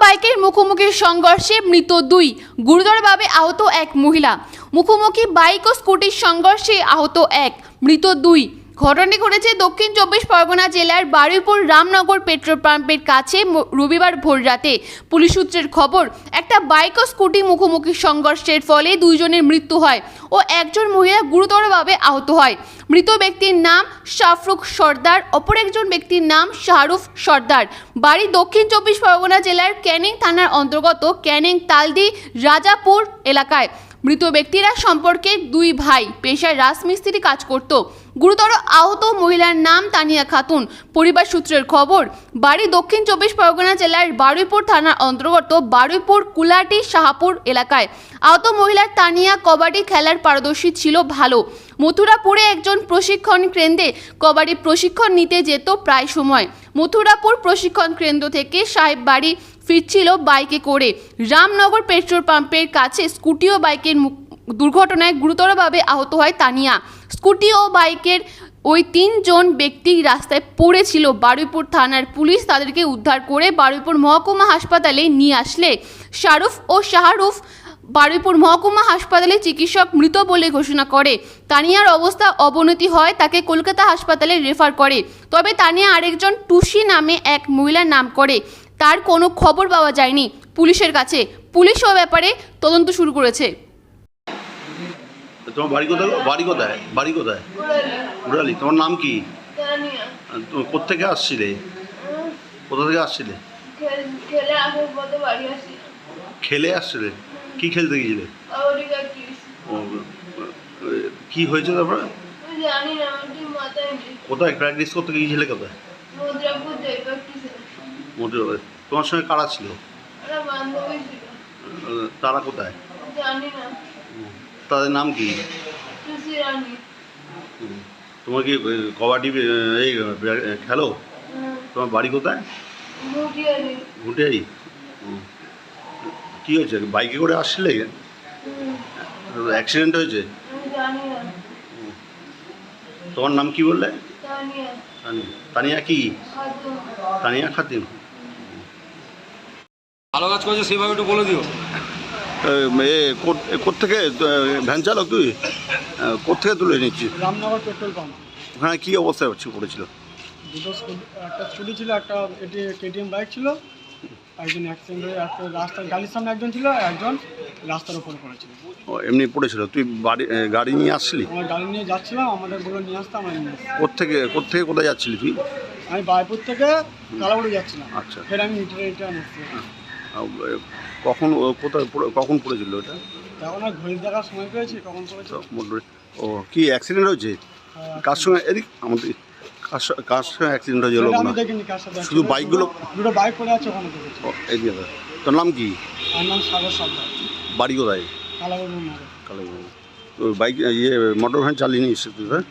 বাইকের মুখোমুখি সংঘর্ষে মৃত দুই। গুরুতরভাবে আহত এক মহিলা। মুখোমুখি বাইক ও স্কুটির সংঘর্ষে আহত এক। মৃত দুই। ঘটনাটি ঘটেছে দক্ষিণ চব্বিশ পরগনা জেলার বারুইপুর রামনগর পেট্রোল পাম্পের কাছে রবিবার ভোররাতে পুলিশ সূত্রের খবর, একটা বাইক ও স্কুটি মুখোমুখি সংঘর্ষের ফলে দুইজনের মৃত্যু হয় ও একজন মহিলা গুরুতরভাবে আহত হয়। মৃত ব্যক্তির নাম শাফরুখ সর্দার, অপর একজন ব্যক্তির নাম শাহরুফ সর্দার। বাড়ি দক্ষিণ চব্বিশ পরগনা জেলার ক্যানিং থানার অন্তর্গত ক্যানিং তালদি রাজাপুর এলাকায়। মৃত ব্যক্তিরা সম্পর্কে দুই ভাই পেশায় রাজমিস্ত্রি কাজ করত। গুরুতর আহত মহিলার নাম তানিয়া খাতুন। পরিবার সূত্রের খবর, বাড়ি দক্ষিণ চব্বিশ পরগনা জেলার বারুইপুর থানার অন্তর্গত বারুইপুর কুলাটি শাহাপুর এলাকায়। আহত মহিলার তানিয়া কবাডি খেলার পারদর্শী ছিল ভালো। মথুরাপুরে একজন প্রশিক্ষণ কেন্দ্রে কবাডি প্রশিক্ষণ নিতে যেত প্রায় সময়। মথুরাপুর প্রশিক্ষণ কেন্দ্র থেকে সাহেব বাড়ি ফিরছিল বাইকে করে। রামনগর পেট্রোল পাম্পের কাছে স্কুটি ও বাইকের দুর্ঘটনায় গুরুতরভাবে আহত হয় তানিয়া। স্কুটি ও বাইকের ওই তিনজন ব্যক্তি রাস্তায় পড়েছিল। বারুইপুর থানার পুলিশ তাদেরকে উদ্ধার করে বারুইপুর মহকুমা হাসপাতালে নিয়ে আসলে। শাহরুফ ও শাহরুফ বারুইপুর মহকুমা হাসপাতালে চিকিৎসক মৃত বলে ঘোষণা করে। তানিয়ার অবস্থা অবনতি হয়, তাকে কলকাতা হাসপাতালে রেফার করে। তবে তানিয়া আরেকজন টুসি নামে এক মহিলার নাম করে। তার কোনো খবর পাওয়া যায়নি পুলিশের কাছে। পুলিশও ব্যাপারে তদন্ত শুরু করেছে। তোমার বাড়ি কোথায় বাড়ি কোথায়? বাড়ি কোথায়? উড়ালি তোমার নাম কি? কোত্থেকে আসছিলে? কোথা থেকে আসছিলে? খেলে আসছিলে? কি খেলতে গিয়েছিলে? কি হয়েছে তারপরে? কোথায়? প্র্যাকটিস করতে গিয়েছিলে কোথায়? মোটর তোমার সঙ্গে কারা ছিল? তারা কোথায়? তাদের নাম কি। তোমার কি কবাডি এই খেলো? তোমার বাড়ি কোথায়? ঘুটেই কি হয়েছে? বাইকে করে আসছিলে অ্যাক্সিডেন্ট হয়েছে? তোমার নাম কি বললে? তানিয়া। তানিয়া। কি? তানিয়া খাতিন। ভালো কাজ করেছে সেভাবে একটু বলে দিও। এ, এ কোথ- এ, কোত্থেকে এ, ভ্যান চালক তুই? এ, কোত্থেকে তুলে নিচ্ছিস রামনগর পেট্রোল পাম্প। ওখানে কী অবস্থায় হচ্ছে পড়েছিল? দুটো একটা স্কুটি ছিল একটা এটি কেটিএম বাইক ছিল। একজন অ্যাক্সিডেন্ট হয়ে একটা রাস্তার গাড়ির সামনে একজন ছিল একজন রাস্তার উপরে পড়েছিল। ও, এমনি পড়েছিল। তুই বাড়ি গাড়ি নিয়ে আসছিলি? আমরা গাড়ি নিয়ে যাচ্ছিলাম আমাদের বলে নিয়ে আসতে আমরা নিয়ে আসছি। কোত্থেকে কোত্থেকে কোথায় যাচ্ছিলি তুই? আমি বায়পুর থেকে কালাবুড়ি যাচ্ছিলাম। আচ্ছা। ফের আমি এসেছি। আ, এ, কখন কোথায় কখন পড়েছিল ওটা? তখন ঘড়ি দেখার সময় পেয়েছি কখন পড়েছে ও কি অ্যাক্সিডেন্ট হয়েছে? কার সঙ্গে? এদিক আমাদের কার সঙ্গে কার সঙ্গে অ্যাক্সিডেন্ট হয়েছে সেটা লোক আমি না দেখিনি কার সাথে শুধু বাইকগুলো? হয়েছিল। দুটো বাইক পড়ে আছে ওখানে এদিকে তোর নাম কি? আমার নাম সাগর সর্দার। বাড়ি কোথায়? কালাবুড়ি মারে কালে বাইক ইয়ে মোটর ভ্যান চালিয়ে নিয়ে এসেছিস তুই হ্যাঁ?